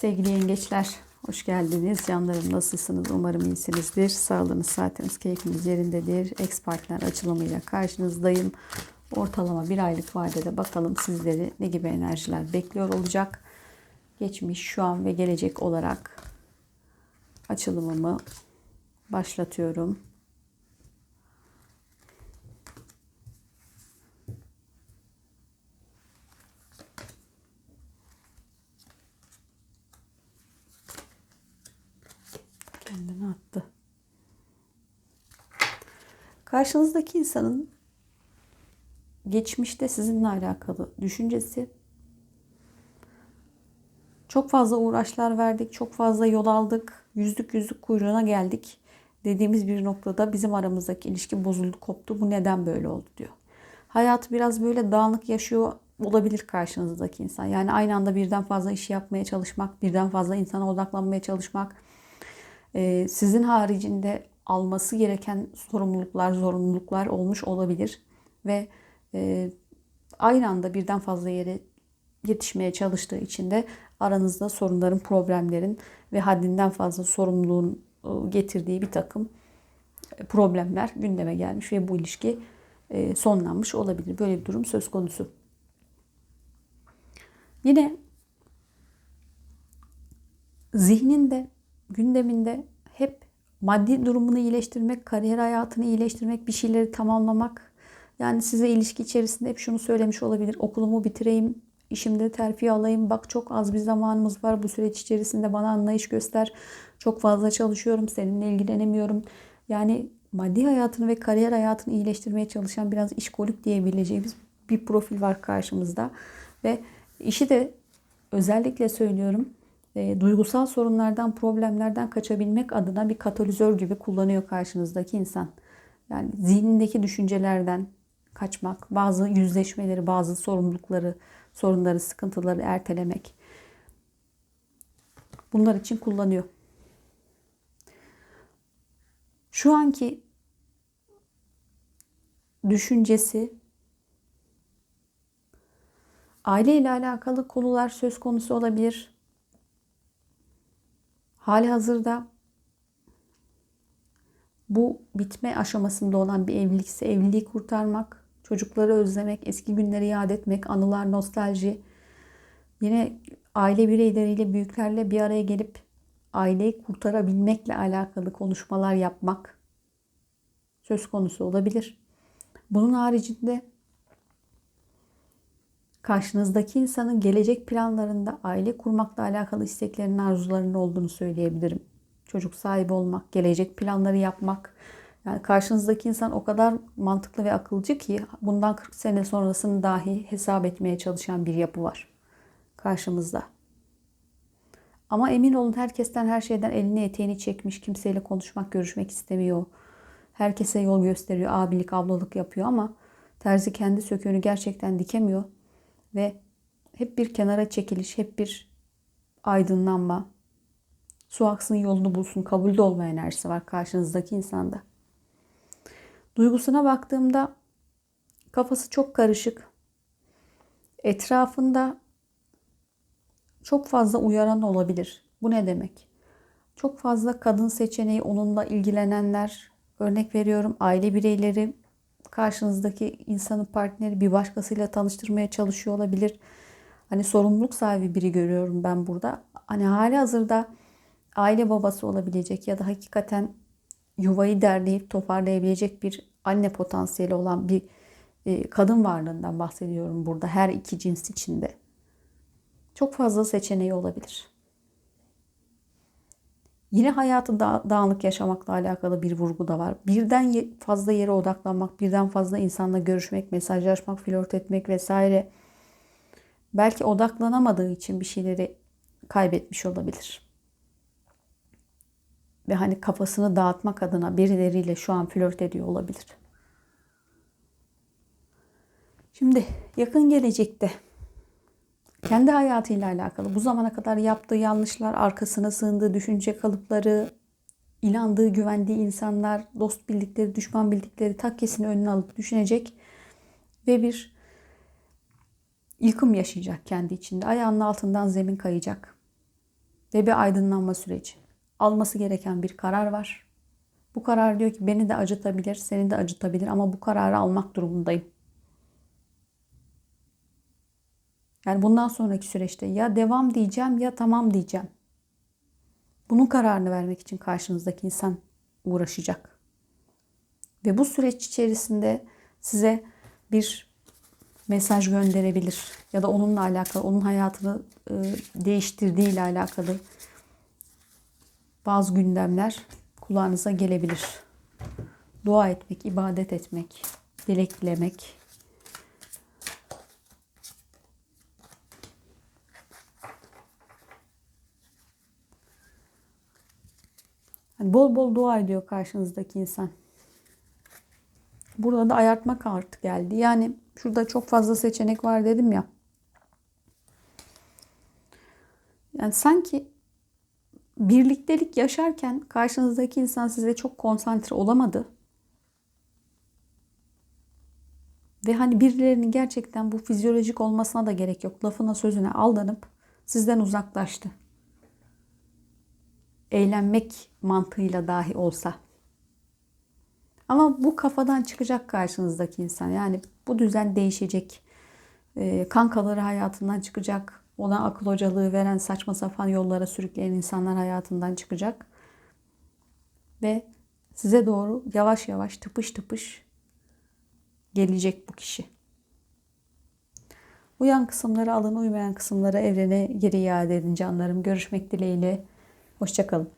Sevgili yengeçler, hoş geldiniz. Canlarım nasılsınız? Umarım iyisinizdir. Sağlığınız, saatiniz, keyfiniz yerindedir. Ex partner açılımıyla karşınızdayım. Ortalama bir aylık vadede bakalım sizleri ne gibi enerjiler bekliyor olacak. Geçmiş, şu an ve gelecek olarak açılımımı başlatıyorum. Karşınızdaki insanın geçmişte sizinle alakalı düşüncesi çok fazla uğraşlar verdik, çok fazla yol aldık, yüzlük yüzlük kuyruğuna geldik dediğimiz bir noktada bizim aramızdaki ilişki bozuldu, koptu. Bu neden böyle oldu diyor. Hayatı biraz böyle dağınık yaşıyor olabilir karşınızdaki insan. Yani aynı anda birden fazla iş yapmaya çalışmak, birden fazla insana odaklanmaya çalışmak, sizin haricinde alması gereken sorumluluklar, zorunluluklar olmuş olabilir ve e, aynı anda birden fazla yere yetişmeye çalıştığı için de aranızda sorunların, problemlerin ve haddinden fazla sorumluluğun e, getirdiği bir takım problemler gündeme gelmiş ve bu ilişki e, sonlanmış olabilir. Böyle bir durum söz konusu. Yine zihninde gündeminde hep maddi durumunu iyileştirmek, kariyer hayatını iyileştirmek, bir şeyleri tamamlamak. Yani size ilişki içerisinde hep şunu söylemiş olabilir. Okulumu bitireyim, işimde terfi alayım. Bak çok az bir zamanımız var. Bu süreç içerisinde bana anlayış göster. Çok fazla çalışıyorum, seninle ilgilenemiyorum. Yani maddi hayatını ve kariyer hayatını iyileştirmeye çalışan biraz işkolik diyebileceğimiz bir profil var karşımızda. Ve işi de özellikle söylüyorum e, duygusal sorunlardan, problemlerden kaçabilmek adına bir katalizör gibi kullanıyor karşınızdaki insan. Yani zihnindeki düşüncelerden kaçmak, bazı yüzleşmeleri, bazı sorumlulukları, sorunları, sıkıntıları ertelemek. Bunlar için kullanıyor. Şu anki düşüncesi aile ile alakalı konular söz konusu olabilir Hali hazırda bu bitme aşamasında olan bir evlilikse evliliği kurtarmak, çocukları özlemek, eski günleri yad etmek, anılar, nostalji. Yine aile bireyleriyle, büyüklerle bir araya gelip aileyi kurtarabilmekle alakalı konuşmalar yapmak söz konusu olabilir. Bunun haricinde karşınızdaki insanın gelecek planlarında aile kurmakla alakalı isteklerinin, arzularının olduğunu söyleyebilirim. Çocuk sahibi olmak, gelecek planları yapmak. Yani karşınızdaki insan o kadar mantıklı ve akılcı ki bundan 40 sene sonrasını dahi hesap etmeye çalışan bir yapı var karşımızda. Ama emin olun herkesten her şeyden elini eteğini çekmiş, kimseyle konuşmak, görüşmek istemiyor. Herkese yol gösteriyor, abilik, ablalık yapıyor ama terzi kendi söküğünü gerçekten dikemiyor ve hep bir kenara çekiliş, hep bir aydınlanma, su aksın yolunu bulsun, kabulde olma enerjisi var karşınızdaki insanda. Duygusuna baktığımda kafası çok karışık. Etrafında çok fazla uyaran olabilir. Bu ne demek? Çok fazla kadın seçeneği onunla ilgilenenler, örnek veriyorum aile bireyleri karşınızdaki insanın partneri bir başkasıyla tanıştırmaya çalışıyor olabilir. Hani sorumluluk sahibi biri görüyorum ben burada. Hani hali hazırda aile babası olabilecek ya da hakikaten yuvayı derleyip toparlayabilecek bir anne potansiyeli olan bir e, kadın varlığından bahsediyorum burada her iki cins içinde. Çok fazla seçeneği olabilir. Yine hayatı da dağınık yaşamakla alakalı bir vurgu da var. Birden fazla yere odaklanmak, birden fazla insanla görüşmek, mesajlaşmak, flört etmek vesaire. Belki odaklanamadığı için bir şeyleri kaybetmiş olabilir. Ve hani kafasını dağıtmak adına birileriyle şu an flört ediyor olabilir. Şimdi yakın gelecekte kendi hayatıyla alakalı bu zamana kadar yaptığı yanlışlar, arkasına sığındığı düşünce kalıpları, inandığı, güvendiği insanlar, dost bildikleri, düşman bildikleri takkesini önüne alıp düşünecek ve bir yıkım yaşayacak kendi içinde. Ayağının altından zemin kayacak. ve bir aydınlanma süreci. Alması gereken bir karar var. Bu karar diyor ki beni de acıtabilir, seni de acıtabilir ama bu kararı almak durumundayım. Yani bundan sonraki süreçte ya devam diyeceğim ya tamam diyeceğim. Bunun kararını vermek için karşınızdaki insan uğraşacak. Ve bu süreç içerisinde size bir mesaj gönderebilir ya da onunla alakalı, onun hayatını e, değiştirdiği ile alakalı bazı gündemler kulağınıza gelebilir. Dua etmek, ibadet etmek, dilek dilemek. Yani bol bol dua ediyor karşınızdaki insan. Burada da ayartma kartı geldi. Yani şurada çok fazla seçenek var dedim ya. Yani sanki birliktelik yaşarken karşınızdaki insan size çok konsantre olamadı. Ve hani birilerinin gerçekten bu fizyolojik olmasına da gerek yok. Lafına sözüne aldanıp sizden uzaklaştı. Eğlenmek mantığıyla dahi olsa. Ama bu kafadan çıkacak karşınızdaki insan. Yani bu düzen değişecek. E, kankaları hayatından çıkacak. Ona akıl hocalığı veren saçma sapan yollara sürükleyen insanlar hayatından çıkacak. Ve size doğru yavaş yavaş tıpış tıpış gelecek bu kişi. Uyan kısımları alın, uymayan kısımları evrene geri iade edin canlarım. Görüşmek dileğiyle. Hoşçakalın.